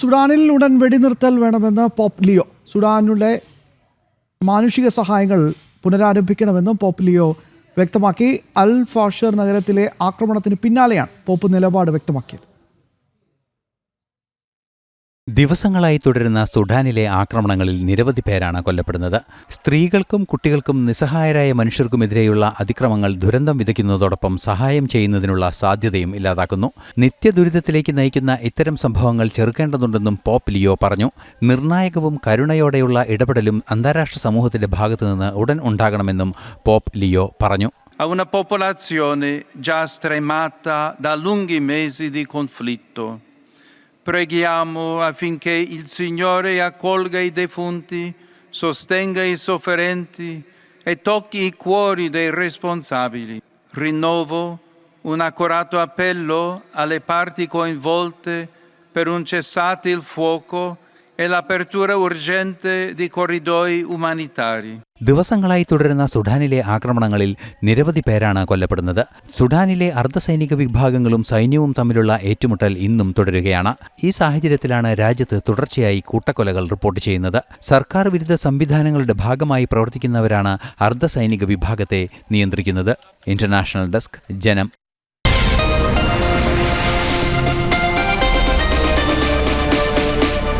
സുഡാനിൽ ഉടൻ വെടിനിർത്തൽ വേണമെന്ന് പോപ്പ് ലിയോ. സുഡാനിലെ മാനുഷിക സഹായങ്ങൾ പുനരാരംഭിക്കണമെന്നും പോപ്പ് ലിയോ വ്യക്തമാക്കി. അൽ ഫാഷർ നഗരത്തിലെ ആക്രമണത്തിന് പിന്നാലെയാണ് പോപ്പ് നിലപാട് വ്യക്തമാക്കിയത്. ദിവസങ്ങളായി തുടരുന്ന സുഡാനിലെ ആക്രമണങ്ങളിൽ നിരവധി പേരാണ് കൊല്ലപ്പെടുന്നത്. സ്ത്രീകൾക്കും കുട്ടികൾക്കും നിസ്സഹായരായ മനുഷ്യർക്കുമെതിരെയുള്ള അതിക്രമങ്ങൾ ദുരന്തം വിതയ്ക്കുന്നതോടൊപ്പം സഹായം ചെയ്യുന്നതിനുള്ള സാധ്യതയും ഇല്ലാതാക്കുന്നു. നിത്യദുരിതത്തിലേക്ക് നയിക്കുന്ന ഇത്തരം സംഭവങ്ങൾ ചെറുക്കേണ്ടതുണ്ടെന്നും പോപ്പ് ലിയോ പറഞ്ഞു. നിർണായകവും കരുണയോടെയുള്ള ഇടപെടലും അന്താരാഷ്ട്ര സമൂഹത്തിന്റെ ഭാഗത്തുനിന്ന് ഉടൻ ഉണ്ടാകണമെന്നും പോപ്പ് ലിയോ പറഞ്ഞു. A una popolazione già stremata da lunghi mesi di conflitto. Preghiamo affinché il Signore accolga i defunti, sostenga i sofferenti e tocchi i cuori dei responsabili. Rinnovo un accorato appello alle parti coinvolte per un cessate il fuoco e l'apertura urgente di corridoi umanitari. ദിവസങ്ങളായി തുടരുന്ന സുഡാനിലെ ആക്രമണങ്ങളിൽ നിരവധി പേരാണ് കൊല്ലപ്പെടുന്നത്. സുഡാനിലെ അർദ്ധസൈനിക വിഭാഗങ്ങളും സൈന്യവും തമ്മിലുള്ള ഏറ്റുമുട്ടൽ ഇന്നും തുടരുകയാണ്. ഈ സാഹചര്യത്തിലാണ് രാജ്യത്ത് തുടർച്ചയായി കൂട്ടക്കൊലകൾ റിപ്പോർട്ട് ചെയ്യുന്നത്. സർക്കാർ വിരുദ്ധ സംവിധാനങ്ങളുടെ ഭാഗമായി പ്രവർത്തിക്കുന്നവരാണ് അർദ്ധസൈനിക വിഭാഗത്തെ നിയന്ത്രിക്കുന്നത്. ഇന്റർനാഷണൽ ഡെസ്ക് ജനം.